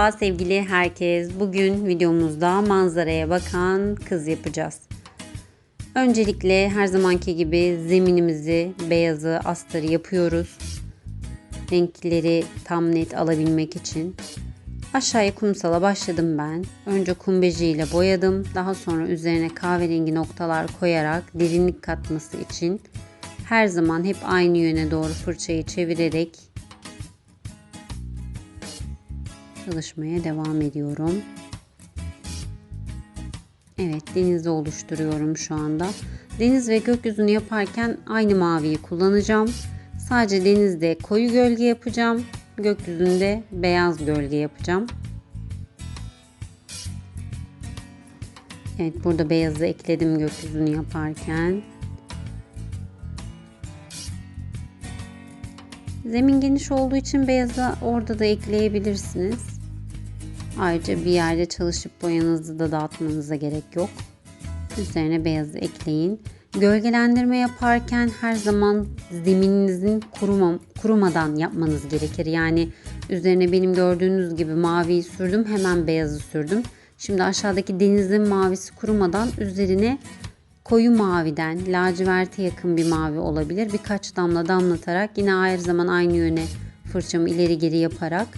Merhaba sevgili herkes. Bugün videomuzda manzaraya bakan kız yapacağız. Öncelikle her zamanki gibi zeminimizi beyazı astarı yapıyoruz. Renkleri tam net alabilmek için. Aşağıya kumsala başladım ben. Önce kumbeci ile boyadım. Daha sonra üzerine kahverengi noktalar koyarak derinlik katması için her zaman hep aynı yöne doğru fırçayı çevirerek çalışmaya devam ediyorum. Evet denizi oluşturuyorum şu anda. Deniz ve gökyüzünü yaparken aynı maviyi kullanacağım. Sadece denizde koyu gölge yapacağım. Gökyüzünde beyaz gölge yapacağım. Evet burada beyazı ekledim gökyüzünü yaparken. Zemin geniş olduğu için beyazı orada da ekleyebilirsiniz. Ayrıca bir yerde çalışıp boyanızı da dağıtmanıza gerek yok. Üzerine beyazı ekleyin. Gölgelendirme yaparken her zaman zemininizin kuruma, kurumadan yapmanız gerekir. Yani üzerine benim gördüğünüz gibi maviyi sürdüm hemen beyazı sürdüm. Şimdi aşağıdaki denizin mavisi kurumadan üzerine koyu maviden laciverte yakın bir mavi olabilir. Birkaç damla damlatarak yine her zaman aynı yöne fırçamı ileri geri yaparak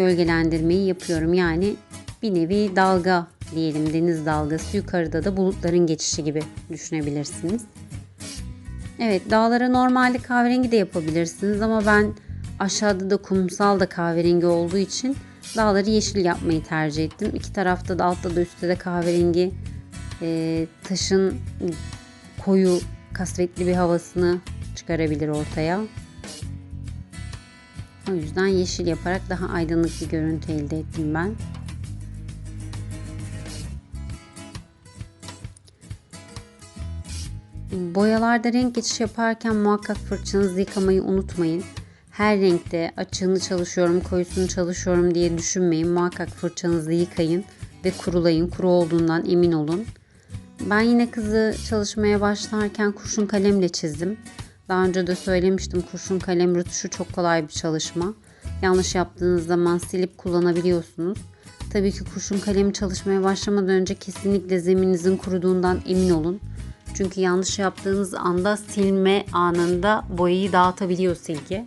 gölgelendirmeyi yapıyorum. Yani bir nevi dalga diyelim deniz dalgası yukarıda da bulutların geçişi gibi düşünebilirsiniz. Evet dağlara normalde kahverengi de yapabilirsiniz ama ben aşağıda da kumsal da kahverengi olduğu için dağları yeşil yapmayı tercih ettim. İki tarafta da altta da üstte de kahverengi e, taşın koyu kasvetli bir havasını çıkarabilir ortaya. O yüzden yeşil yaparak daha aydınlık bir görüntü elde ettim ben. Boyalarda renk geçiş yaparken muhakkak fırçanızı yıkamayı unutmayın. Her renkte açığını çalışıyorum, koyusunu çalışıyorum diye düşünmeyin. Muhakkak fırçanızı yıkayın ve kurulayın. Kuru olduğundan emin olun. Ben yine kızı çalışmaya başlarken kurşun kalemle çizdim. Daha önce de söylemiştim kurşun kalem rötuşu çok kolay bir çalışma. Yanlış yaptığınız zaman silip kullanabiliyorsunuz. Tabii ki kurşun kalemi çalışmaya başlamadan önce kesinlikle zemininizin kuruduğundan emin olun. Çünkü yanlış yaptığınız anda silme anında boyayı dağıtabiliyor silgi.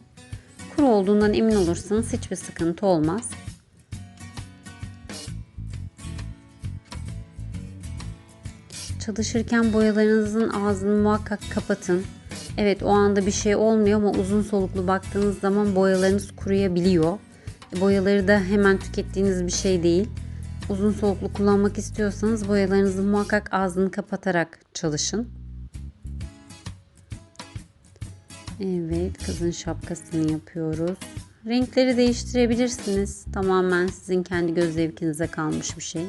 Kuru olduğundan emin olursanız hiçbir sıkıntı olmaz. Çalışırken boyalarınızın ağzını muhakkak kapatın. Evet o anda bir şey olmuyor ama uzun soluklu baktığınız zaman boyalarınız kuruyabiliyor. Boyaları da hemen tükettiğiniz bir şey değil. Uzun soluklu kullanmak istiyorsanız boyalarınızın muhakkak ağzını kapatarak çalışın. Evet kızın şapkasını yapıyoruz. Renkleri değiştirebilirsiniz. Tamamen sizin kendi göz zevkinize kalmış bir şey.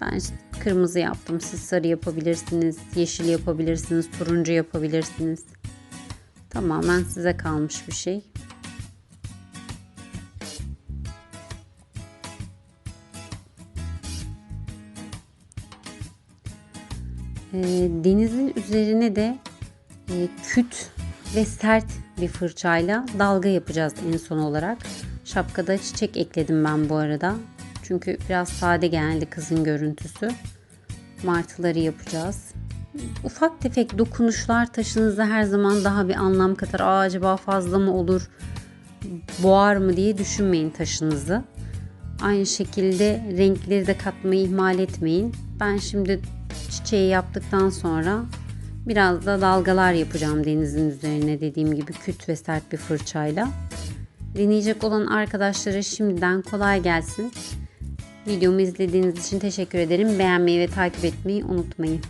Ben kırmızı yaptım. Siz sarı yapabilirsiniz, yeşil yapabilirsiniz, turuncu yapabilirsiniz. Tamamen size kalmış bir şey. E, denizin üzerine de e, küt ve sert bir fırçayla dalga yapacağız en son olarak. Şapkada çiçek ekledim ben bu arada. Çünkü biraz sade geldi kızın görüntüsü. Martıları yapacağız. Ufak tefek dokunuşlar taşınıza her zaman daha bir anlam katar. Aa, acaba fazla mı olur, boğar mı diye düşünmeyin taşınızı. Aynı şekilde renkleri de katmayı ihmal etmeyin. Ben şimdi çiçeği yaptıktan sonra biraz da dalgalar yapacağım denizin üzerine dediğim gibi küt ve sert bir fırçayla. Deneyecek olan arkadaşlara şimdiden kolay gelsin. Videomu izlediğiniz için teşekkür ederim. Beğenmeyi ve takip etmeyi unutmayın.